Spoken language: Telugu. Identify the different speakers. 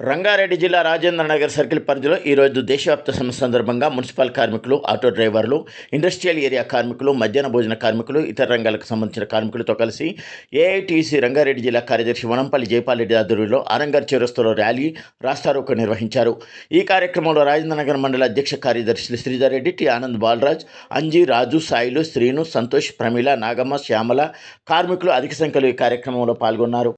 Speaker 1: రంగారెడ్డి జిల్లా రాజేంద్ర నగర్ సర్కిల్ పరిధిలో ఈరోజు దేశవ్యాప్త సమ్మె సందర్భంగా మున్సిపల్ కార్మికులు ఆటో డ్రైవర్లు ఇండస్ట్రియల్ ఏరియా కార్మికులు మధ్యాహ్న భోజన కార్మికులు ఇతర రంగాలకు సంబంధించిన కార్మికులతో కలిసి ఏఐటీసీ రంగారెడ్డి జిల్లా కార్యదర్శి వనంపల్లి జైపాల్ రెడ్డి ఆధ్వర్యంలో ఆరంగర్ చేరస్తులో ర్యాలీ రాస్తారోకో నిర్వహించారు. ఈ కార్యక్రమంలో రాజేంద్ర నగర్ మండల అధ్యక్ష కార్యదర్శులు శ్రీధర్రెడ్డి టి ఆనంద్ బాలరాజ్ అంజీ రాజు సాయిలు శ్రీను సంతోష్ ప్రమీల నాగమ్మ శ్యామల కార్మికులు అధిక సంఖ్యలో ఈ కార్యక్రమంలో పాల్గొన్నారు.